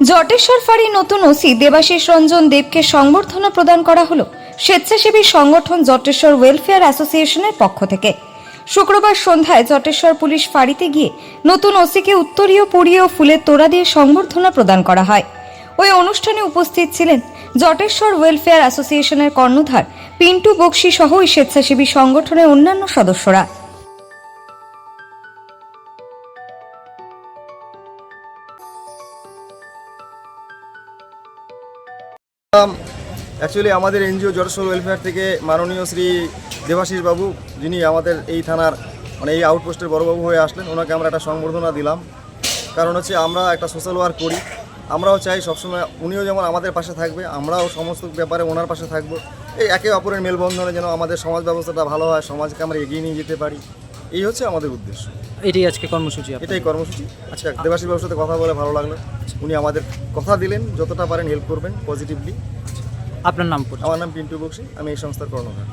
জটেশ্বর ফাঁড়ি নতুন ওসি দেবাশিস রঞ্জন দেবকে সংবর্ধনা প্রদান করা হলো স্বেচ্ছাসেবী সংগঠন জটেশ্বর ওয়েলফেয়ার অ্যাসোসিয়েশনের পক্ষ থেকে। শুক্রবার সন্ধ্যায় জটেশ্বর পুলিশ ফাঁড়িতে গিয়ে নতুন ওসিকে উত্তরীয়, পুরীয় ফুলের তোড়া দিয়ে সংবর্ধনা প্রদান করা হয়। ওই অনুষ্ঠানে উপস্থিত ছিলেন জটেশ্বর ওয়েলফেয়ার অ্যাসোসিয়েশনের কর্ণধার পিন্টু বক্সি সহ স্বেচ্ছাসেবী সংগঠনের অন্যান্য সদস্যরা। অ্যাকচুয়ালি আমাদের এনজিও জটেশ্বর ওয়েলফেয়ার থেকে মাননীয় শ্রী দেবাশিস বাবু, যিনি আমাদের এই থানার মানে এই আউটপোস্টের বড়বাবু হয়ে আসলেন, ওনাকে আমরা একটা সংবর্ধনা দিলাম। কারণ হচ্ছে আমরা একটা সোশ্যাল ওয়ার্ক করি। আমরাও চাই সবসময় উনিও যেমন আমাদের পাশে থাকবে, আমরাও সমস্ত ব্যাপারে ওনার পাশে থাকব। এই একে অপরের মেলবন্ধনে যেন আমাদের সমাজ ব্যবস্থাটা ভালো হয়, সমাজকে আমরা এগিয়ে নিয়ে যেতে পারি। এই হচ্ছে আমাদের উদ্দেশ্য। এটাই আজকে কর্মসূচি এটাই কর্মসূচি। আচ্ছা। দেবাশিস বাবুর সাথে কথা বলে ভালো লাগল। উনি আমাদের কথা দিলেন যতটা পারেন হেল্প করবেন পজিটিভলি আপনার নাম আমার নাম পিন্টু বক্সি আমি এই সংস্থার কর্ণধার।